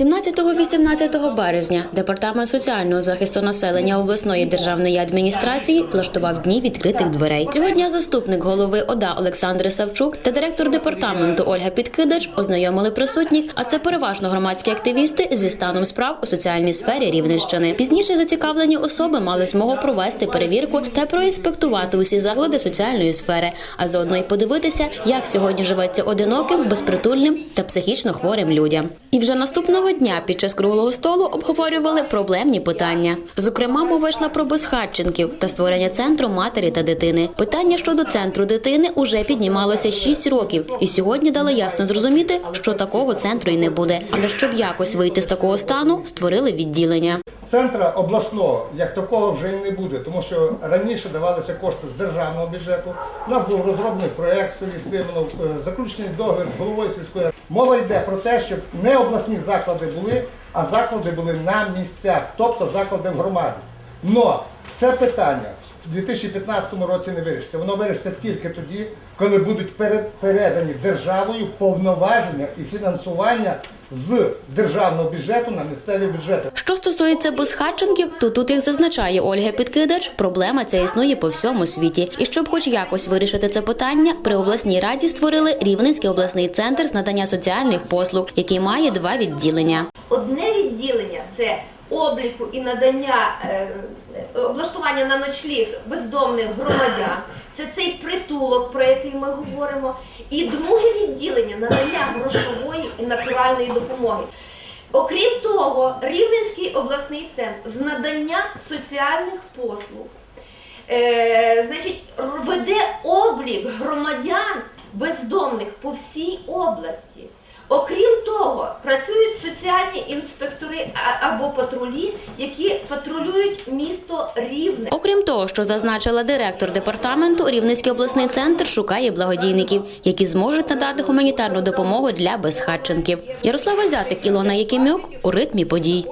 17-18 березня департамент соціального захисту населення обласної державної адміністрації влаштував дні відкритих дверей. Цього дня заступник голови ОДА Олександр Савчук та директор департаменту Ольга Підкидач ознайомили присутніх, а це переважно громадські активісти зі станом справ у соціальній сфері Рівненщини. Пізніше зацікавлені особи мали змогу провести перевірку та проінспектувати усі заклади соціальної сфери, а заодно й подивитися, як сьогодні живеться одиноким, безпритульним та психічно хворим людям. І вже наступного дня під час круглого столу обговорювали проблемні питання. Зокрема, мова йшла про безхатченків та створення центру матері та дитини. Питання щодо центру дитини уже піднімалося 6 років, і сьогодні дали ясно зрозуміти, що такого центру і не буде. Але щоб якось вийти з такого стану, створили відділення. Центра обласного як такого вже і не буде, тому що раніше давалися кошти з державного бюджету. У нас був розроблений проєкт селі Симонов, е, заключений договір з головою сільської. Мова йде про те, щоб не обласні заклади були, а заклади були на місцях, тобто заклади в громаді. Но це питання в 2015 році не вирішиться. Воно вирішиться тільки тоді, коли будуть пере- передані державою повноваження і фінансування з державного бюджету на місцеві бюджети. Що стосується безхатченків, то тут, як зазначає Ольга Підкидач, проблема ця існує по всьому світі. І щоб хоч якось вирішити це питання, при обласній раді створили Рівненський обласний центр з надання соціальних послуг, який має два відділення. Одне відділення це обліку і надання е, облаштування на ночліг бездомних громадян. Це цей притулок, про який ми говоримо. І друге відділення надання грошової і натуральної допомоги. Окрім того, Рівненський обласний центр з надання соціальних послуг е, значить, веде облік громадян бездомних по всій області. Окрім працюють соціальні інспектори або патрулі, які патрулюють місто Рівне. Окрім того, що зазначила директор департаменту, Рівненський обласний центр шукає благодійників, які зможуть надати гуманітарну допомогу для безхатченків. Ярослава Зятик, Ілона Якимюк у ритмі подій.